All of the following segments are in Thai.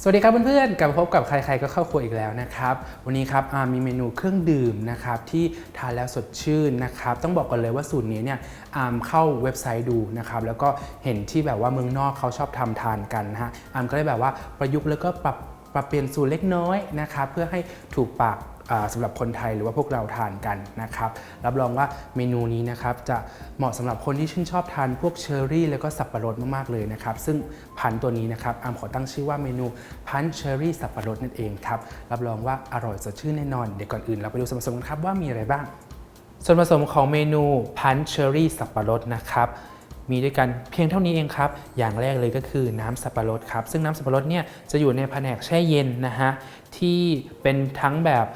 สวัสดีครับเพื่อนๆ กลับพบกับใครๆ ก็เข้าครัวอีกแล้วนะครับ วันนี้ครับอามีเมนูเครื่องดื่มนะครับที่ทานแล้วสดชื่นนะครับ ต้องบอกกันเลยว่าสูตรนี้เนี่ยอามเข้าเว็บไซต์ดูนะครับ แล้วก็เห็นที่แบบว่าเมืองนอกเขาชอบทำทานกันนะฮะอามก็เลยแบบว่าประยุกต์แล้วก็ปรับปรับเปลี่ยนสูตรเล็กน้อยนะครับเพื่อให้ถูกปาก อ่าสำหรับคนไทยหรือว่าพวกเราทานกันนะครับ รับรองว่าเมนูนี้นะครับจะเหมาะสำหรับคนที่ชื่นชอบทานพวกเชอร์รี่ แล้วก็สับปะรดมากๆเลยนะครับ ซึ่งพันตัวนี้นะครับอามขอตั้งชื่อว่าเมนูพันเชอร์รี่สับปะรดนั่นเองครับ รับรองว่าอร่อยสดชื่นแน่นอน เดี๋ยวก่อนอื่นเราไปดูส่วนผสมกันครับว่ามีอะไรบ้าง ส่วนผสมของเมนูพันเชอร์รี่สับปะรดนะครับมีด้วยกันเพียงเท่านี้เองครับ อย่างแรกเลยก็คือน้ำสับปะรดครับ ซึ่งน้ำสับปะรดเนี่ยจะอยู่ในแผนกแช่เย็นนะฮะที่เป็นทั้งแบบ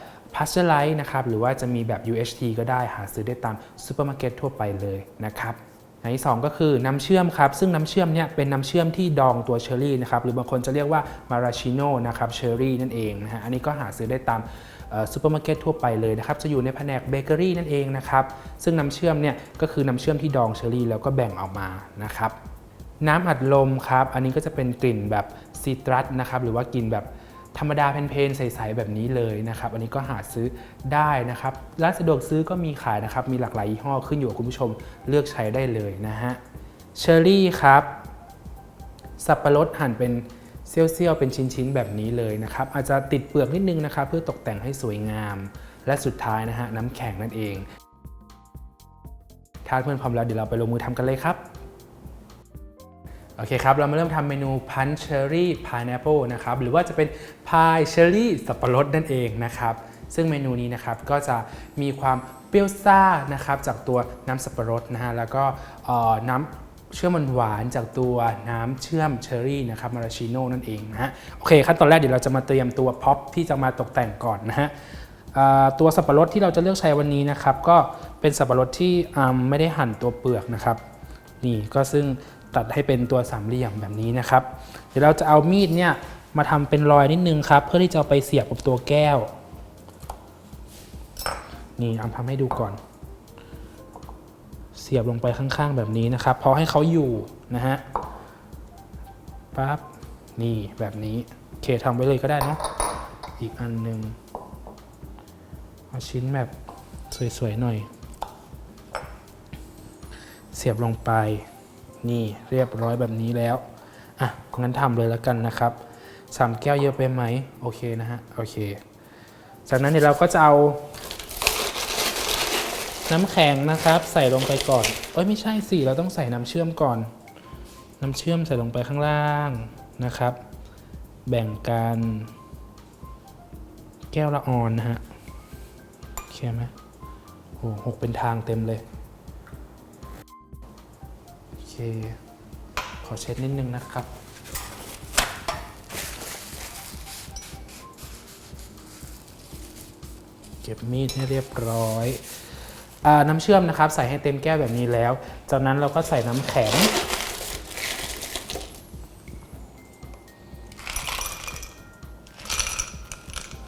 พัชไลท์นะครับหรือว่าจะมีแบบ UHT ก็ได้หาซื้อได้ตามซูเปอร์มาร์เก็ตทั่วไปเลยนะครับอันที่สองก็คือน้ำเชื่อมครับซึ่งน้ำเชื่อมเนี่ยเป็นน้ำเชื่อมที่ดองตัวเชอร์รี่นะครับหรือบางคนจะเรียกว่ามาราชิโน่นะครับเชอร์รี่นั่นเองนะฮะอันนี้ก็หาซื้อได้ตามซูเปอร์มาร์เก็ตทั่วไปเลยนะครับจะอยู่ในแผนกเบเกอรี่นั่นเองนะครับซึ่งน้ำเชื่อมเนี่ยก็คือน้ำเชื่อมที่ดองเชอร์รี่แล้วก็แบ่งออกมานะครับน้ำอัดลมครับอันนี้ก็จะเป็นกลิ่นแบบซีตรัสนะครับหรือว่ากลิ่นแบบ ธรรมดาเพนๆใสๆแบบนี้เลยนะครับอันนี้ก็หาซื้อได้นะครับร้านสะดวกซื้อก็มีขายนะครับ มีหลากหลายยี่ห้อขึ้นอยู่กับคุณผู้ชมเลือกใช้ได้เลยนะฮะเชอร์รี่ครับสับปะรดหั่นเป็นเซี่ยวๆเป็นชิ้นๆ แบบนี้เลยนะครับ อาจจะติดเปลือกนิดนึงนะครับ เพื่อตกแต่งให้สวยงาม และสุดท้ายนะฮะน้ำแข็งนั่นเอง ถ้าเพื่อนพร้อมแล้วเดี๋ยวเราไปลงมือทำกันเลยครับโอเคครับ เรามาเริ่มทำเมนูพันเชอร์รี่พายแอปเปิลนะครับ หรือว่าจะเป็น พายเชอรี่สับปะรดนั่นเองนะครับ ซึ่งเมนูนี้นะครับก็จะมีความเปรี้ยวซ่านะครับจากตัวน้ำสับปะรดนะฮะแล้วก็น้ำเชื่อมหวานจากตัวน้ำเชื่อมเชอร์รี่นะครับมาราชิโน่นั่นเองนะฮะโอเคขั้นตอนแรกเดี๋ยวเราจะมาเตรียมตัวพ็อปที่จะมาตกแต่งก่อนนะฮะตัวสับปะรดที่เราจะเลือกใช้วันนี้นะครับก็เป็นสับปะรดที่ไม่ได้หั่นตัวเปลือกนะครับนี่ก็ซึ่งตัดให้เป็นตัวสามเหลี่ยมแบบนี้นะครับ เดี๋ยวเราจะเอามีดเนี่ย มาทำเป็นรอยนิดนึงครับ เพื่อที่จะไปเสียบกับตัวแก้ว นี่อำทำให้ดูก่อน เสียบลงไปข้างๆแบบนี้นะครับพราะให้เขาอยู่นะฮะปั๊บนี่แบบนี้โอเคทำไว้เลยก็ได้เนาะอีกอันหนึ่งเอาชิ้นแบบสวยๆหน่อย เสียบลงไป นี่เรียบร้อยแบบนี้แล้ว อะงั้นทำเลยแล้วกันนะครับ สามแก้วเยอะไปไหมโอเคนะฮะโอเค จากนั้นเดี๋ยวเราก็จะเอา น้ำแข็งนะครับ ใส่ลงไปก่อนเอ้ยไม่ใช่สิเราต้องใส่น้ำเชื่อมก่อน น้ำเชื่อมใส่ลงไปข้างล่างนะครับ แบ่งกันแก้วละออนนะฮะโอเคไหมโอ้หกเป็นทางเต็มเลยโอเคขอเช็ดนิดนึงนะครับ ก็บมีดให้เรียบร้อยอน้ำเชื่อมนะครับ ใส่ให้เต็มแก้วแบบนี้แล้ว จากนั้นเราก็ใส่น้ำแข็ง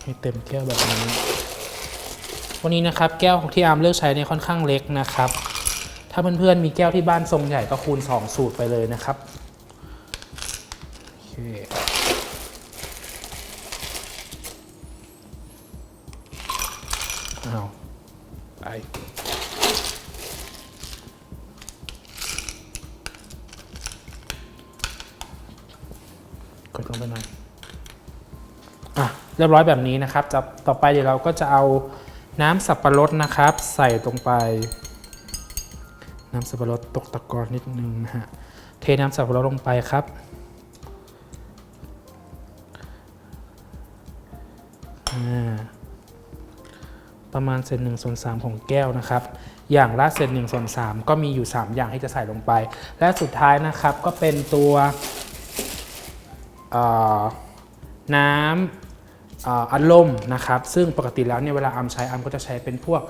ให้เต็มแก้วแบบนี้ วันนี้นะครับแก้วที่อาร์มเลือกใช้เนี่ยค่อนข้างเล็กนะครับ ถ้าเพื่อนๆมีแก้วที่บ้านทรงใหญ่ก็คูณ 2 สูตรไปเลยนะครับโอเค อาไปกดลงไปหน่อยอะเรียบร้อยแบบนี้นะครับจะต่อไปเดี๋ยวเราก็จะเอาน้ำสับปะรดนะครับ ใส่ตรงไป น้ำสับปะรดตกตะกอนนิดนึงนะฮะเทน้ำสับปะรดลงไปครับอ่า ประมาณเศษหนึ่งส่วนสามของแก้วนะครับ อย่างละเศษหนึ่งส่วนสามก็มีอยู่ 3 อย่างที่จะใส่ลงไป และสุดท้ายนะครับก็เป็นตัวน้ำอัดลมนะครับ ซึ่งปกติแล้วเนี่ยเวลาอัมใช้อัมก็จะใช้เป็นพวก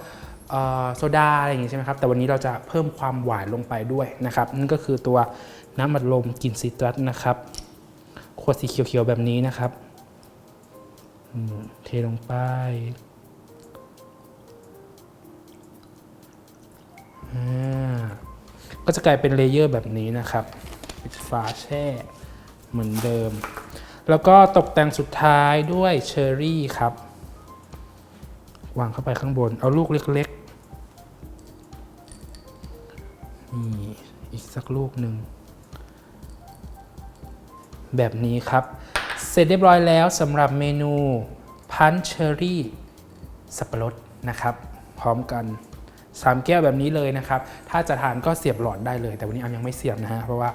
โซดาอะไรอย่างงี้ใช่ไหมครับ แต่วันนี้เราจะเพิ่มความหวานลงไปด้วยนะครับ นั่นก็คือตัวน้ำอัดลมกลิ่นซิตรัสนะครับ ขวดสีเขียวๆแบบนี้นะครับเทลงไป ก็จะกลายเป็นเลเยอร์แบบนี้นะครับปิดฝาแช่เหมือนเดิม แล้วก็ตกแต่งสุดท้ายด้วยเชอร์รี่ครับ วางเข้าไปข้างบน เอาลูกเล็กๆนี่อีกสักลูกหนึ่ง แบบนี้ครับ เสร็จเรียบร้อยแล้วสำหรับเมนูพันเชอร์รี่สับปะรดนะครับ พร้อมกัน 3แก้วแบบนี้เลยนะครับ ถ้าจะทานก็เสียบหลอดได้เลย แต่วันนี้อามยังไม่เสียบนะฮะเพราะว่า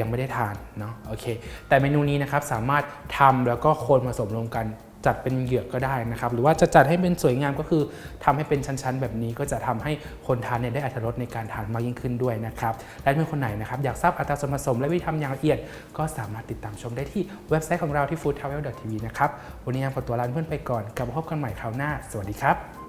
ยังไม่ได้ทานเนาะโอเค แต่เมนูนี้นะครับสามารถทำแล้วก็คนผสมรวมกันจัดเป็นเหยือกก็ได้นะครับ หรือว่าจะจัดให้เป็นสวยงามก็คือทำให้เป็นชั้นๆ แบบนี้ก็จะทำให้คนทานเนี่ยได้อรรถรสในการทานมากยิ่งขึ้นด้วยนะครับ และเพื่อนคนไหนนะครับอยากทราบอัตราส่วนผสมและวิธีทำอย่างละเอียด ก็สามารถติดตามชมได้ที่เว็บไซต์ของเราที่ foodtravel.tv นะครับ วันนี้อามขอตัวลาเพื่อนไปก่อน กลับมาพบกันใหม่คราวหน้า สวัสดีครับ